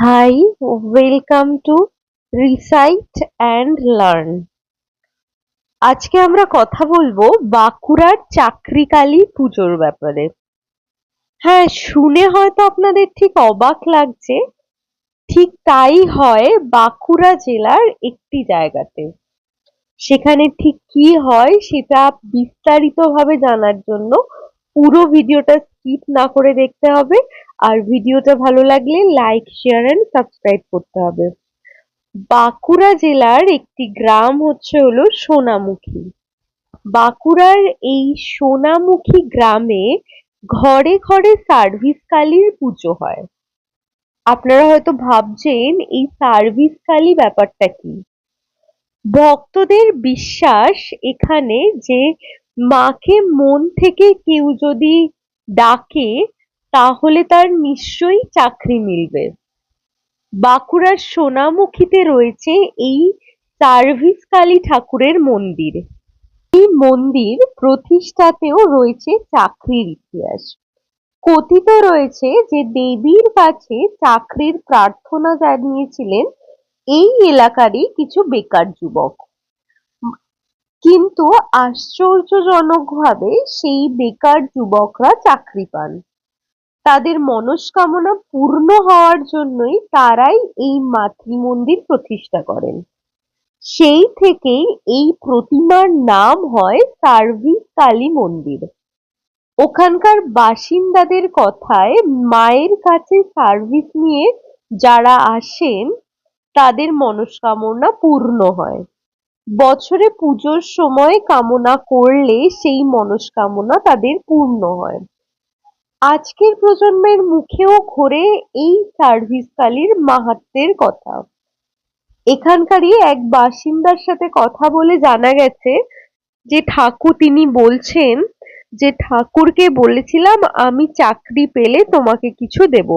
Hi, welcome to Recite and Learn. আজকে আমরা কথা বলব বাঁকুড়ার চাকরিকালী পুজোর ব্যাপারে। হ্যাঁ শুনে হয়তো আপনাদের ঠিক অবাক লাগছে ঠিক তাই হয় বাঁকুড়া জেলার একটি জায়গাতে। সেখানে ঠিক কি হয় সেটা বিস্তারিতভাবে জানার জন্য পুরো ভিডিওটা স্কিপ না করে দেখতে হবে। আর ভিডিওটা ভালো লাগলে লাইক শেয়ার এন্ড সাবস্ক্রাইব করতে হবে। বাঁকুড়া জেলার একটি গ্রাম হচ্ছে হলো সোনামুখী। বাঁকুড়ার এই সোনামুখী গ্রামে ঘরে ঘরে সার্ভিস কালীর পুজো হয়। আপনারা হয়তো ভাবছেন, এই সার্ভিস কালী ব্যাপারটা কি? ভক্তদের বিশ্বাস এখানে যে মাকে মন থেকে কেউ যদি ডাকে তাহলে তার নিশ্চয়ই চাকরি মিলবে। বাঁকুড়ার সোনামুখীতে রয়েছে এই সার্ভিস কালী ঠাকুরের মন্দির। এই মন্দির প্রতিষ্ঠাতেও রয়েছে চাকরির ইতিহাস। কথিত রয়েছে যে দেবীর কাছে চাকরির প্রার্থনা জানিয়েছিলেন এই এলাকারই কিছু বেকার যুবক। কিন্তু আশ্চর্যজনকভাবে সেই বেকার যুবকরা চাকরি পান। তাদের মনস্কামনা পূর্ণ হওয়ার জন্যই তারাই এই মাতৃ মন্দির প্রতিষ্ঠা করেন। সেই থেকেই এই প্রতিমার নাম হয় সার্ভিস কালী মন্দির। ওখানকার বাসিন্দাদের কথায় মায়ের কাছে সার্ভিস নিয়ে যারা আসেন, তাদের মনস্কামনা পূর্ণ হয়। বছরে পুজোর সময় কামনা করলে সেই মনস্কামনা তাদের পূর্ণ হয়। আজকের প্রজন্মের মুখেও ঘোরে এই সার্ভিস কালীর মাহাত্মের কথা। এখানকারই এক বাসিন্দার সাথে কথা বলে জানা গেছে যে ঠাকুর তিনি বলছেন যে, ঠাকুরকে বলেছিলাম আমি চাকরি পেলে তোমাকে কিছু দেব।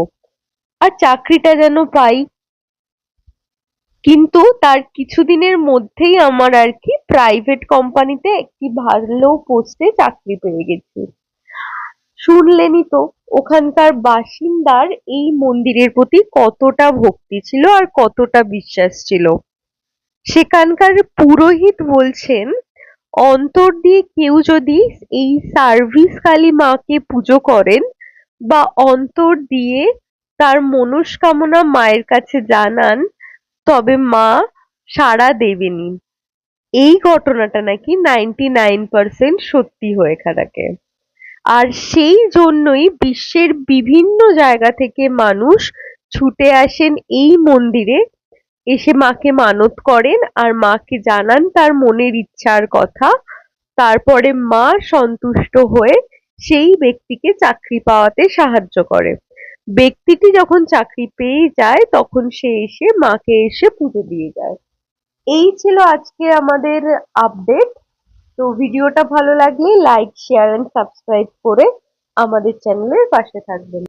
আর চাকরিটা যেন পাই। কিন্তু তার কিছুদিনের মধ্যেই আমার আর কি প্রাইভেট কোম্পানিতে একটি ভালো পোস্টে চাকরি পেয়ে গেছি। শুনলেনই তো, ওখানকার বাসিন্দার এই মন্দিরের প্রতি কতটা ভক্তি ছিল আর কতটা বিশ্বাস ছিল। সেখানকার পুরোহিত বলছেন, অন্তর দিয়ে কেউ যদি এই সার্ভিস কালী মাকে পুজো করেন বা অন্তর দিয়ে তার মনস্কামনা মায়ের কাছে জানান, তবে মা সাড়া দেবেনি এই ঘটনাটা নাকি নাইনটি নাইন পার্সেন্ট সত্যি হয়ে থাকে। আর সেই জন্যই বিশ্বের বিভিন্ন জায়গা থেকে মানুষ ছুটে আসেন এই মন্দিরে। এসে মাকে মানত করেন আর মাকে জানান তার মনের ইচ্ছার কথা। তারপরে মা সন্তুষ্ট হয়ে সেই ব্যক্তিকে চাকরি পাওয়াতে সাহায্য করে। ব্যক্তিটি যখন চাকরি পেয়ে যায়, তখন সে এসে মাকে এসে পুজো দিয়ে যায়। এই ছিল আজকে আমাদের আপডেট তো ভিডিওটা ভালো লাগলে লাইক শেয়ার এন্ড সাবস্ক্রাইব করে আমাদের চ্যানেলের পাশে থাকবেন।